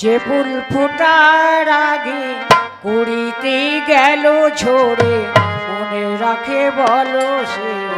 যে ফুল ফোটার আগে কুড়িতে গেল ঝরে মনে রাখে বলো সে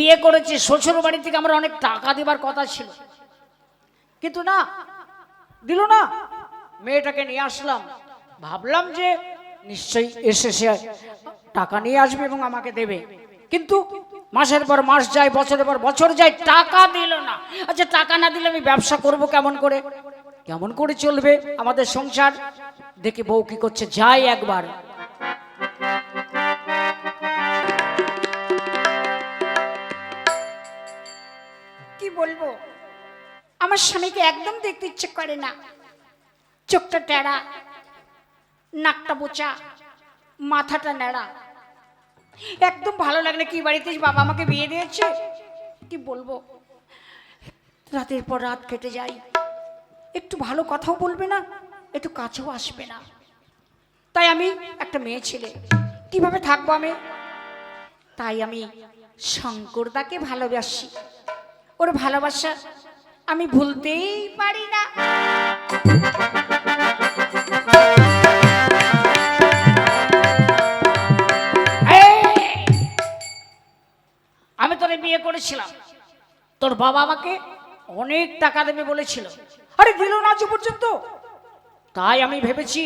বিয়ে করেছি শ্বশুর বাড়ি থেকে আমার অনেক টাকা দেবার কথা ছিল। কিন্তু না, দিল না। মেয়েটাকে নিয়ে আসলাম। ভাবলাম যে নিশ্চয়ই এসে সে টাকা নিয়ে আসবে এবং আমাকে দেবে। কিন্তু মাসের পর মাস যায়, বছরের পর বছর যায়, টাকা দিল না। আচ্ছা টাকা না দিলে আমি ব্যবসা করব কেমন করে? কেমন করে চলবে আমাদের সংসার? দেখি বউ কি করছে। যাই একবার। বলব? আমার স্বামীকে একদম দেখতে ইচ্ছে করে না। চোখটা টেরা, নাকটা বোচা, মাথাটা ন্যাড়া। একদম ভালো লাগলে কি বাড়িতে বাবা আমাকে বিয়ে দিয়েছে। কি বলব? রাতের পর রাত কেটে যাই একটু ভালো কথাও বলবে না, একটু কাছেও আসবে না। তাই আমি একটা মেয়ে ছেলে। কীভাবে থাকব আমি? তাই আমি শঙ্করদাকে ভালোবাসি। ওর ভালোবাসা আমি ভুলতেই পারি না। আমি তোরে বিয়ে করেছিলাম। তোর বাবা আমাকে অনেক টাকা দেবে বলেছিল। আরে দিল না আজ পর্যন্ত। তাই আমি ভেবেছি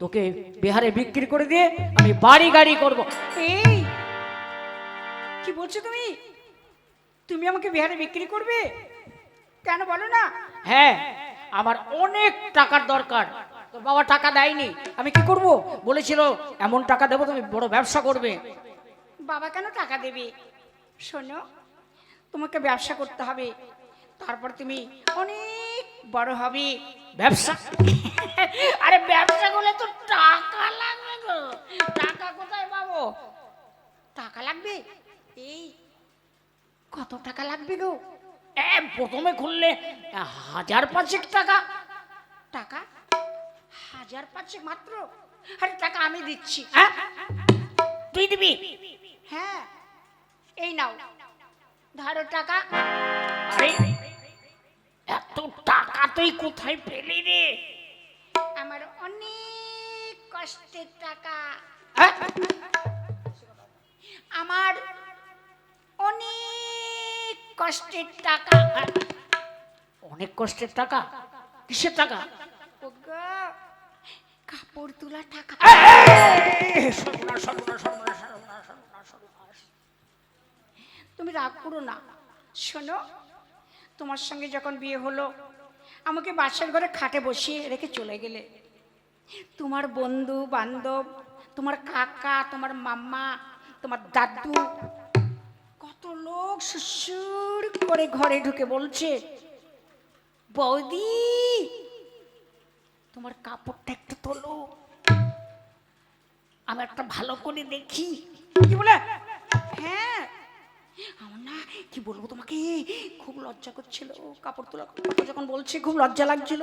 তোকে বিহারে বিক্রি করে দিয়ে আমি বাড়ি গাড়ি করব। এই, কি বলছো তুমি? তুমি আমাকে বিহারে বিক্রি করবে? কেন বলো না? হ্যাঁ আমার অনেক টাকার দরকার। তোর বাবা টাকা দেয়নি। আমি কি করব? বলেছিল এমন টাকা দেবো তুমি বড় ব্যবসা করবে। বাবা কেন টাকা দেবে? শোনো তোমাকে ব্যবসা করতে হবে। তারপর তুমি অনেক বড় হবে। ব্যবসা? আরে ব্যবসা করলে তো টাকা লাগবে গো। টাকা কোথায় পাবো? টাকা লাগবে? এই কত টাকা লাগবে গো? প্রথমে খুললে হাজার পাঁচেক টাকা। টাকা? হাজার পাঁচেক মাত্র? আরে টাকা আমি দিচ্ছি। হ্যাঁ? তুই দিবি? হ্যাঁ। এই নাও। ধরো টাকা। আরে এত টাকা তুই কোথায় পেলি রে? আমার অনেক কষ্টের টাকা। হ্যাঁ? আমার অনেক কষ্টের টাকা। অনেক কষ্টের টাকা। কিসের টাকা? কাপড় তোলা টাকা। তুমি রাগ করো না। শোনো তোমার সঙ্গে যখন বিয়ে হলো আমাকে বাসার ঘরে খাটে বসিয়ে রেখে চলে গেলে। তোমার বন্ধু বান্ধব তোমার কাকা তোমার মাম্মা তোমার দাদু লোক সুসুর করে ঘরে ঢুকে বলছে, বৌদি, তোমার কাপড়টা একটু তোলো। আমি একটা ভালো করে দেখি। কি বলে? হ্যাঁ। আমার না, কি বলব তোমাকে, খুব লজ্জা করছিল কাপড় তোলা যখন বলছে, খুব লজ্জা লাগছিল।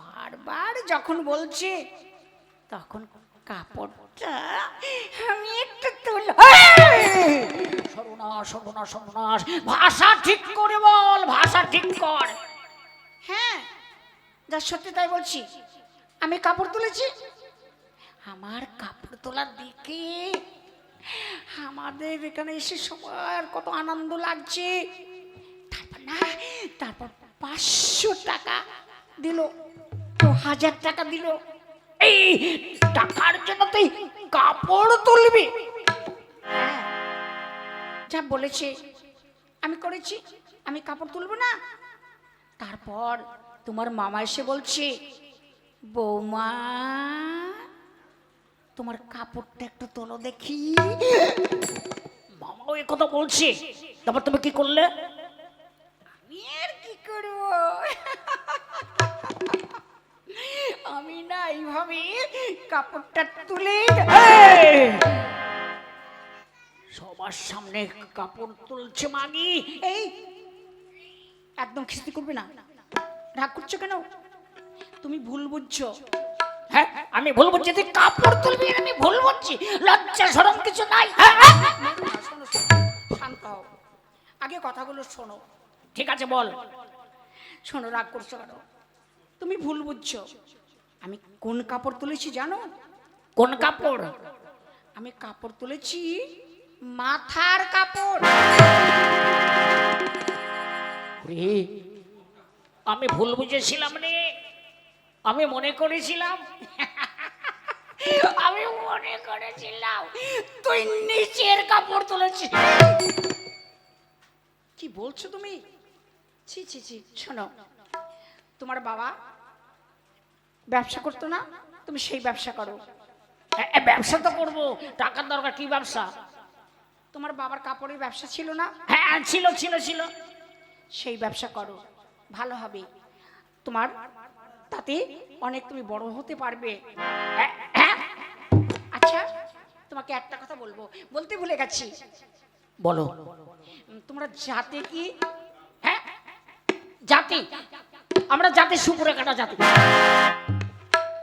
বারবার যখন বলছে, তখন কাপড়টা আমি একটু তুল। সর্বনাশ সর্বনাশ সর্বনাশ। ভাষা ঠিক করে বল ভাষা ঠিক কর। হ্যাঁ যা সত্যি তাই বলছি। আমি কাপড় তুলেছি? আমার কাপড় তোলার দিকে আমাদের এখানে এসে সবার কত আনন্দ লাগছে। তারপর না তারপর পাঁচশো টাকা দিল তো হাজার টাকা দিল। এই টাকার জন্য তুই কাপড় তুলবি। হ্যাঁ, যা বলেছে আমি করেছি আমি কাপড় তুলবো না। তারপর তোমার মামা এসে বলছে বৌমা তোমার কাপড়টা একটু তোলো দেখি। মামাও এ কথা বলছে তারপর তুমি কি করলে? কাপড়টা তুলে সবার সামনে কাপড় তুলছে মাগি। এই একদম খিস্তি করবে না। রাগ করছ কেন? তুমি ভুল বুঝছ। হ্যাঁ আমি ভুল বলছি তুই কাপড় তুলবি আমি ভুল বলছি লজ্জা সরম কিছু নাই। হ্যাঁ, হ্যাঁ? শোনো, শোনো, শান্ত হও। আগে কথাগুলো শোনো। ঠিক আছে বল। শোনো রাগ করছ কেন? তুমি ভুল বুঝছ। আমি কোন কাপড় তুলেছি জানো? কোন কাপড়? আমি কাপড় তুলেছি মাথার কাপড়। আমি ভুল বুঝেছিলাম রে। আমি মনে করেছিলাম। আমি মনে করেছিলাম। তুই নিচের কাপড় তুলেছিস কি বলছো তুমি? ছি ছি ছি শোনো। তোমার বাবা ব্যবসা করতো না তুমি সেই ব্যবসা করো। ব্যবসা তো করব টাকার দরকার কি ব্যবসা? তোমার বাবার কাপড়ের ব্যবসা ছিল না? হ্যাঁ ছিল ছিল ছিল। সেই ব্যবসা করো ভালো হবে। তোমার তাতে অনেক তুমি বড় হতে পারবে। হ্যাঁ, হ্যাঁ। আচ্ছা তোমাকে একটা কথা বলব বলতে ভুলে গেছি। বলো। তোমরা জাতে কি? হ্যাঁ জাতি। আমরা জাতি সুপুরে কাটা জাতি।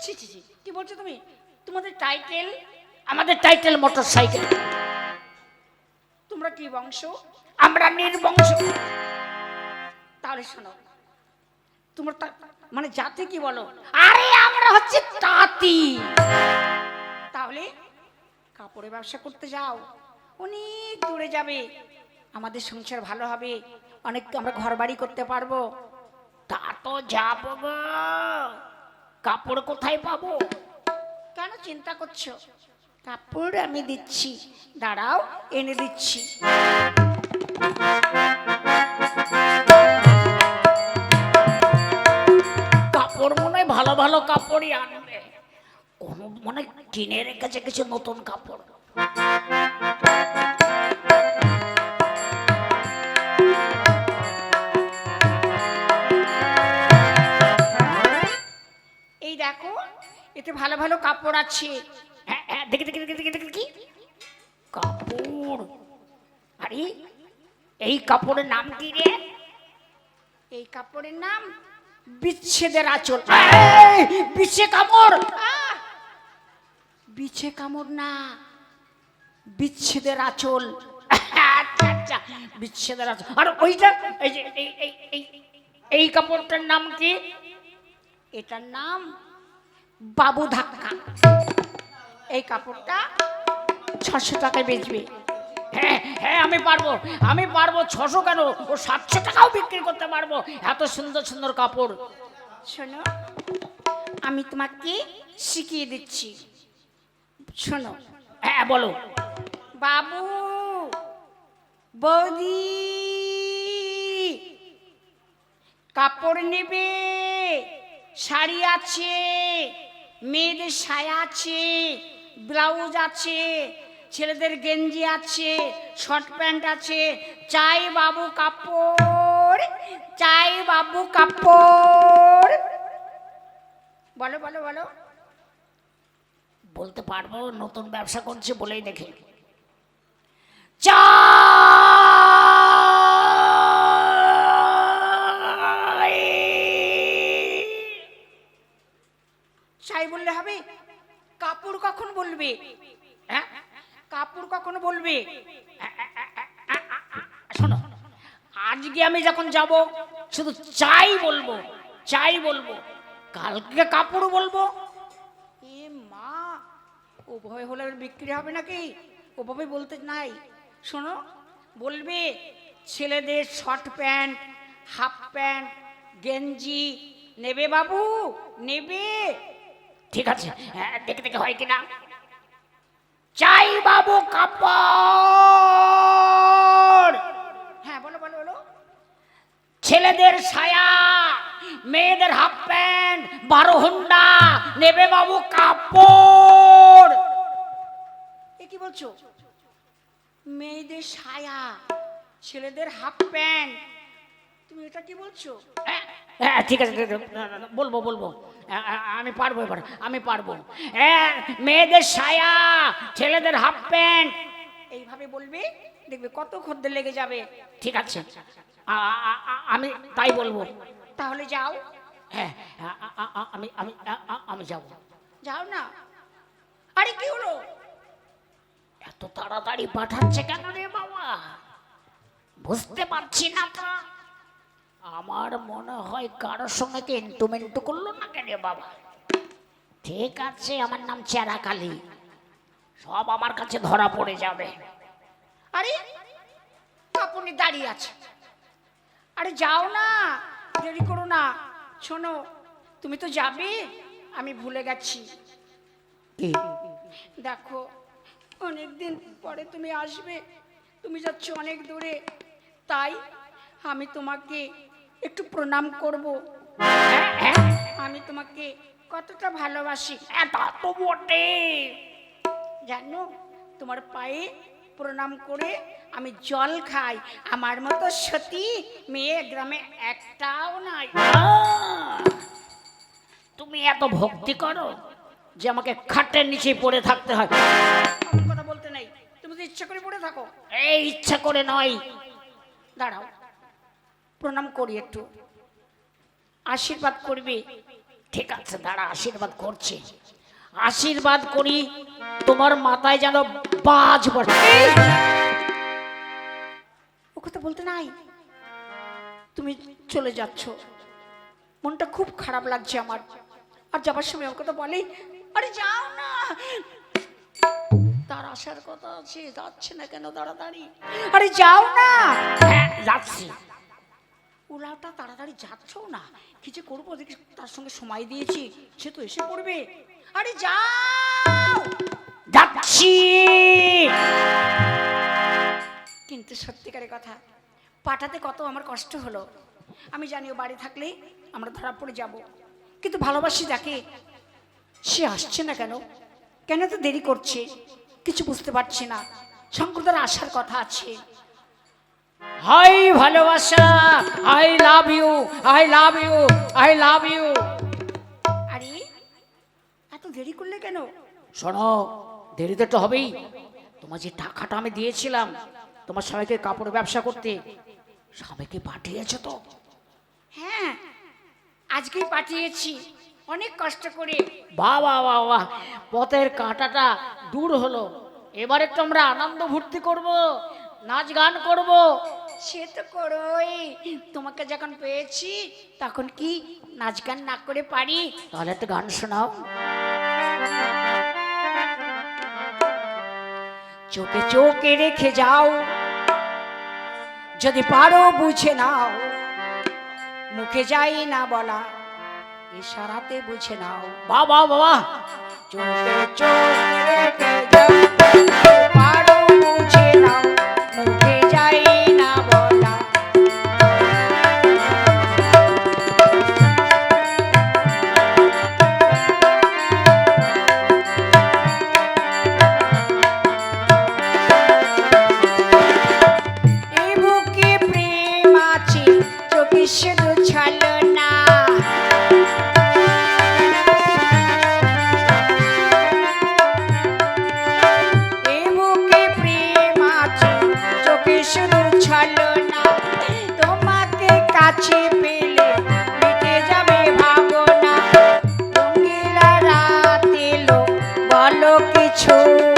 ছি ছি ছি, কি বলছো তুমি? তোমাদের টাইটেল আমাদের টাইটেল মোটর সাইকেল তোমরা কি বংশ? আমরা নির্বংশ। তাহলে শোনো, তোমার মানে জাতি কি বলো? আরে আমরা হচ্ছে তাঁতি। তাহলে কাপড়ের ব্যবসা করতে যাও। অনেক দূরে যাবে। আমাদের সংসার ভালো হবে। অনেক আমরা ঘর বাড়ি করতে পারব। তা তো যাব গো। কাপড় কোথায় পাবো? কেন চিন্তা করছ? কাপড় আমি দিচ্ছি। দাঁড়াও এনে দিচ্ছি। কাপড় মনে হয় ভালো ভালো কাপড়ই আনবে। কোন মনে কিনে রেখেছে কিছু নতুন কাপড়? দেখো এতে ভালো ভালো কাপড় আছে। হ্যাঁ হ্যাঁ দেখি দেখি দেখি দেখি দেখি কি কাপড়। আরে এই কাপড়ের নাম কি রে? এই কাপড়ের নাম বিচ্ছেদের আঁচল। বিছে কামড়! বিছে কামড় না বিচ্ছেদের আঁচল। আচ্ছা আচ্ছা বিচ্ছেদের আঁচল। আর ওইটা এই যে এই এই এই এই কাপড়টার নাম কি? এটার নাম বাবু ধাক্কা। এই কাপড়টা ছশো টাকায় বেচবে। হ্যাঁ হ্যাঁ আমি পারব। আমি পারব ছশো কেন? ও সাতশো টাকাও বিক্রি করতে পারব। এত সুন্দর সুন্দর কাপড়। শোনো আমি তোমাকে শিখিয়ে দিচ্ছি। শোনো। হ্যাঁ বলো। বাবু বৌদি কাপড় নেবে। শাড়ি আছে, মেয়েদের সায়া আছে, ব্লাউজ আছে, ছেলেদের গেঞ্জি আছে, শর্ট প্যান্ট আছে, চাই বাবু কাপড়, চাই বাবু কাপড়। বলো বলো বলো। বলতে পারব, নতুন ব্যবসা করছে বলেই দেখে। চাই চাই বললে হবে? কাপড় কখন বলবে? হ্যাঁ? কাপড় কখন বলবে? শোনো, আজকে আমি যখন যাব, শুধু চাই বলব চাই বলব। কালকে কাপড় বলব। এ মা, ওভাবে হলে বিক্রি হবে নাকি? ওভাবে বলতে নাই। শোনো, বলবে, ছেলেদের শর্ট প্যান্ট, হাফ প্যান্ট, গেঞ্জি, নেবে বাবু, নেবে। ঠিক আছে হ্যাঁ দেখে দেখে হয় কিনা? চাই বাবু কাপড়! হ্যাঁ বলো বলো বলো। ছেলেদের সায়া মেয়েদের হাফ প্যান্ট বারো হুন্ডা নেবে বাবু কাপড়! এ কি বলছো? মেয়েদের সায়া ছেলেদের হাফ প্যান্ট তুমি এটা কি বলছো? হ্যাঁ ঠিক আছে ঠিক আছে, বলব বলব। আমি পারব এবার আমি পারব। হ্যাঁ মেয়েদের সায়া ছেলেদের হাফ প্যান্ট। এইভাবে বলবে? দেখবে কত খদ্দের লেগে যাবে। ঠিক আছে। আমি তাই বলব। তাহলে যাও। হ্যাঁ আমি আমি আমি যাব। যাও না। আরে কি হলো? এত তাড়াতাড়ি পাঠাচ্ছে কেন রে বাবা? বুঝতে পারছি না তো। আমার মনে হয় কারোর সঙ্গে কি ইন্টুমেন্টু করল না কেন বাবা? ঠিক আছে আমার নাম চেরা কালী সব আমার কাছে ধরা পড়ে যাবে। আরে আপনি দাঁড়িয়ে আছে আরে যাও না দেরি করো না। শোনো তুমি তো যাবে আমি ভুলে গেছি। দেখো অনেকদিন পরে তুমি আসবে। তুমি যাচ্ছ অনেক দূরে। তাই আমি তোমাকে একটু প্রণাম করব। আমি তোমাকে কতটা ভালোবাসি। তা তো বটে। জানো তোমার পায়ে প্রণাম করে আমি জল খাই। আমার মতো সতী মেয়ে গ্রামে একটাও নাই। তুমি এত ভক্তি করো যে আমাকে খাটের নিচে পড়ে থাকতে হয়। কথা বলতে নাই। তুমি তো ইচ্ছা করে পড়ে থাকো। এই ইচ্ছা করে নয়। দাঁড়াও। প্রণাম করি একটু। আশীর্বাদ করবে? ঠিক আছে দাঁড়া আশীর্বাদ করছে। আশীর্বাদ করি তোমার মাথায় যেন বাজ এই! ও কথা বলতে নাই? তুমি চলে যাচ্ছ। মনটা খুব খারাপ লাগছে আমার। আর যাবার সময় ওর কথা বলে? আরে যাও না! তার আসার কথা আছে যাচ্ছে না কেন তাড়াতাড়ি? আরে যাও না! হ্যাঁ যাচ্ছি। ওলাটা তাড়াতাড়ি যাচ্ছ না? কি যে করব? দেখি তার সঙ্গে সময় দিয়েছি সে তো এসে পড়বে। আরে যাও! যাচ্ছি। কিন্তু সত্যিকারের কথা পাঠাতে কত আমার কষ্ট হলো। আমি জানি ও বাড়ি থাকলেই আমরা ধরা পড়ে যাব। কিন্তু ভালোবাসি যাকে সে আসছে না কেন? কেন তো দেরি করছে? কিছু বুঝতে পারছি না। শঙ্করদার আসার কথা আছে। হাই ভালোবাসা I love you I love you I love you. আরে এত দেরি করলে কেন? শোনো দেরিতে তো হবেই। তোমার যে টাকাটা আমি দিয়েছিলাম তোমার স্বামীকে কাপড় ব্যবসা করতে স্বামীকে পাঠিয়েছো তো? হ্যাঁ আজকেই পাঠিয়েছি। অনেক কষ্ট করে। বাহ বাহ বাহ বাহ। পথের কাঁটাটা দূর হলো। এবারে আমরা আনন্দ ভর্তি করব। নাচ গান করব। সে তো করোই। তোমাকে যখন পেয়েছি তখন কি নাচ গান না করে পারি? তাহলে তো গান শোনাও। চোখে চোখে রেখে যাও। যদি পারো বুঝে নাও। মুখে যাই না বলা ইশারাতে বুঝে নাও। বাবা বাবা চোখে চোখে রেখে যাও। পারো বলো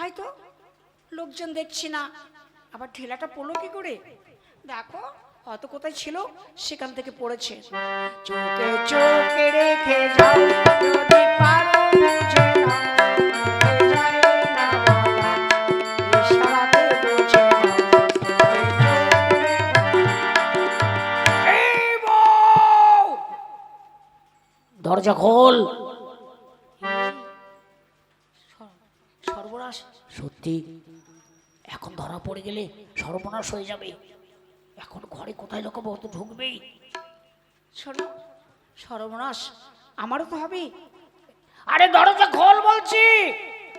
তাই তো? লোকজন দেখছি না। আবার ঠেলাটা পড়ল কি করে? দেখো হয়তো কোথায় ছিল সেখান থেকে পড়েছে। চোখে চোখে রেখে যাও যদি পারো বুঝে নাও, মুখে যায় সত্যি? এখন ধরা পড়ে গেলে সর্বনাশ হয়ে যাবে। এখন ঘরে কোথায় লোকাবো ও তো ঢুকবেই শোনো সর্বনাশ আমারও তো হবে। আরে দরজা খোল বলছি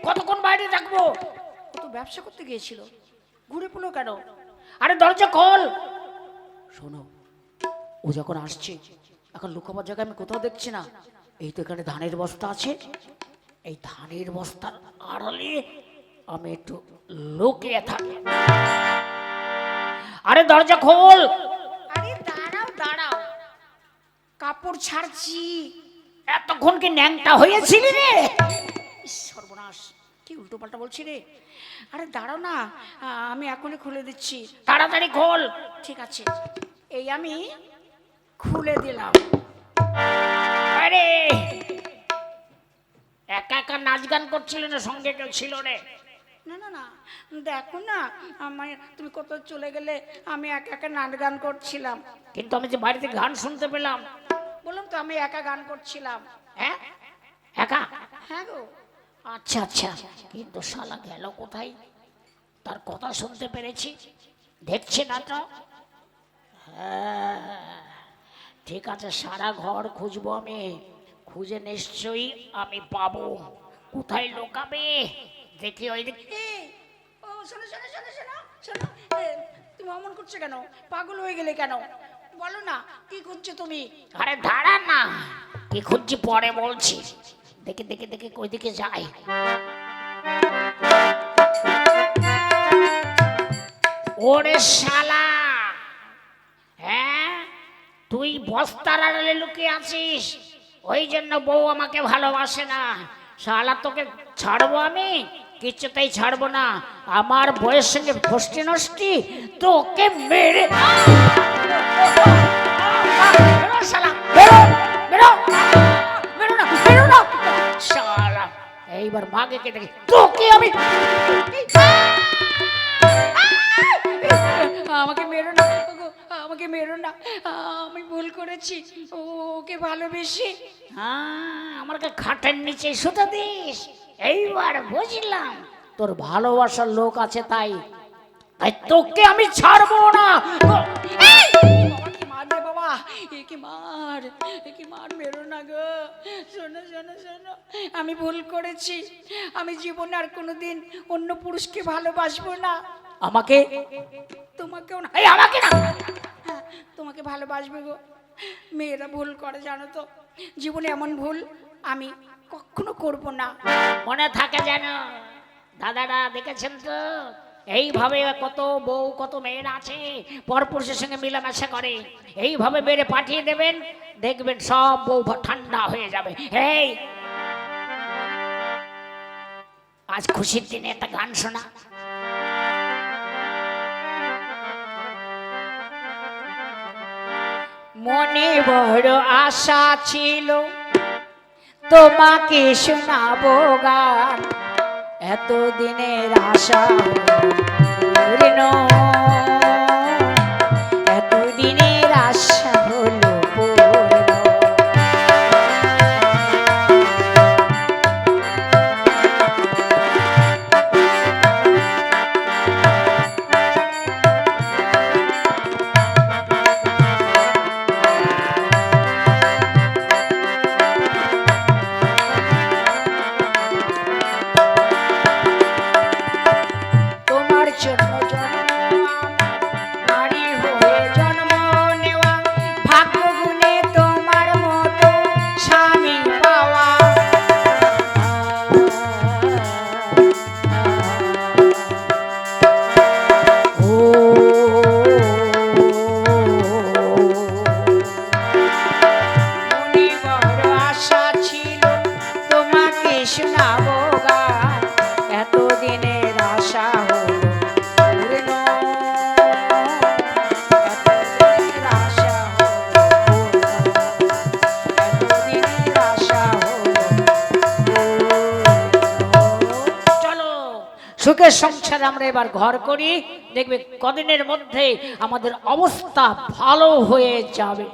কতক্ষণ বাইরে থাকব? ও তো ব্যবসা করতে গিয়েছিল ঘুরে পড়ল কেন? আরে দরজা খোল। শোনো ও যখন আসছে এখন লুকাবার জায়গা আমি কোথাও দেখছি না। এই তো এখানে ধানের বস্তা আছে। এই ধানের বস্তার আড়ালে আমি একটু লুকিয়ে থাকি। আরে দরজা খোল। আরে দাঁড়াও দাঁড়াও। কাপড় ছাড়ছি। এতক্ষণ কি ন্যাংটা হয়েছিলি রে? সর্বনাশ। কি উল্টো পাল্টা বলছি রে? আরে দাঁড়াও না আমি এখনই খুলে দিচ্ছি। তাড়াতাড়ি খোল। ঠিক আছে। এই আমি খুলে দিলাম। আরে! একা একা নাচ গান করছিল না সঙ্গে কেউ ছিল রে? না না না। দেখো না আমার তুমি কোথাও চলে গেলে আমি একা একা নাচ গান করছিলাম। কিন্তু আমি যে বাড়িতে গান শুনতে পেলাম। বললাম তো আমি একা গান করছিলাম। হ্যাঁ? একা? হ্যাঁ গো। আচ্ছা আচ্ছা। কিন্তু শালা গেল কোথায়? তার কথা শুনতে পেরেছি। দেখছে না তো? হ্যাঁ, ঠিক আছে সারা ঘর খুঁজবো আমি। খুঁজে নিশ্চয়ই আমি পাবো। কোথায় লোকাবে? দেখি ওই দিক ও শোনো শোনো শোনো শোনো শোনো তুমি অমন করছ কেন? পাগল হয়ে গেলে কেন? বলো না কি করছ তুমি? আরে দাঁড়া না কি খুঁজছি পরে বলছি। দেখে দেখে দেখে ওই দিকে যাই। ওরে শালা! হ্যাঁ? তুই বস্তার আড়ালে লুকিয়ে আছিস? ওই জন্য বউ আমাকে ভালোবাসে না। শালা তোকে ছাড়বো আমি? কিছুতেই ছাড়বো না। আমার বয়স সঙ্গে ফষ্টি নষ্টি, তোকে মেরে এইবার মাগে কে দেখি, তোকে আমি আমাকে মেরো না আমাকে মেরো না। আমি ভুল করেছি ওকে ভালোবেসে। হ্যাঁ আমাকে খাটের নিচে শুতে দিস। এইবার বুঝলাম তোর ভালোবাসার লোক আছে তাই। তাই তোকে আমি ছাড়বো না। মার এ কি মার এ কি মার না গো। শোনো শোনো শোনো আমি ভুল করেছি। আমি জীবনে আর কোনোদিন অন্য পুরুষকে ভালোবাসবো না। আমাকে? তোমাকেও না। এই আমাকে না। হ্যাঁ তোমাকে ভালোবাসবে গো। মেয়েরা ভুল করে জানো তো। জীবনে এমন ভুল আমি কখনো করব না। মনে থাকে যেন দাদারা দেখেছেন তো? এইভাবে কত বউ কত মেয়েরা আছে পরপুরুষের সঙ্গে মেলামেশা করে। এইভাবে মেরে পাঠিয়ে দেবেন দেখবেন সব বউ ঠান্ডা হয়ে যাবে। এই আজ খুশির দিনে একটা গান শোনা। মনে বড় আশা ছিল। তোমাকে শোনাবো গান। এতদিনের আশা পূর্ণ সংসারে আমরা এবার ঘর করি। দেখবে কদিনের মধ্যে আমাদের অবস্থা ভালো হয়ে যাবে।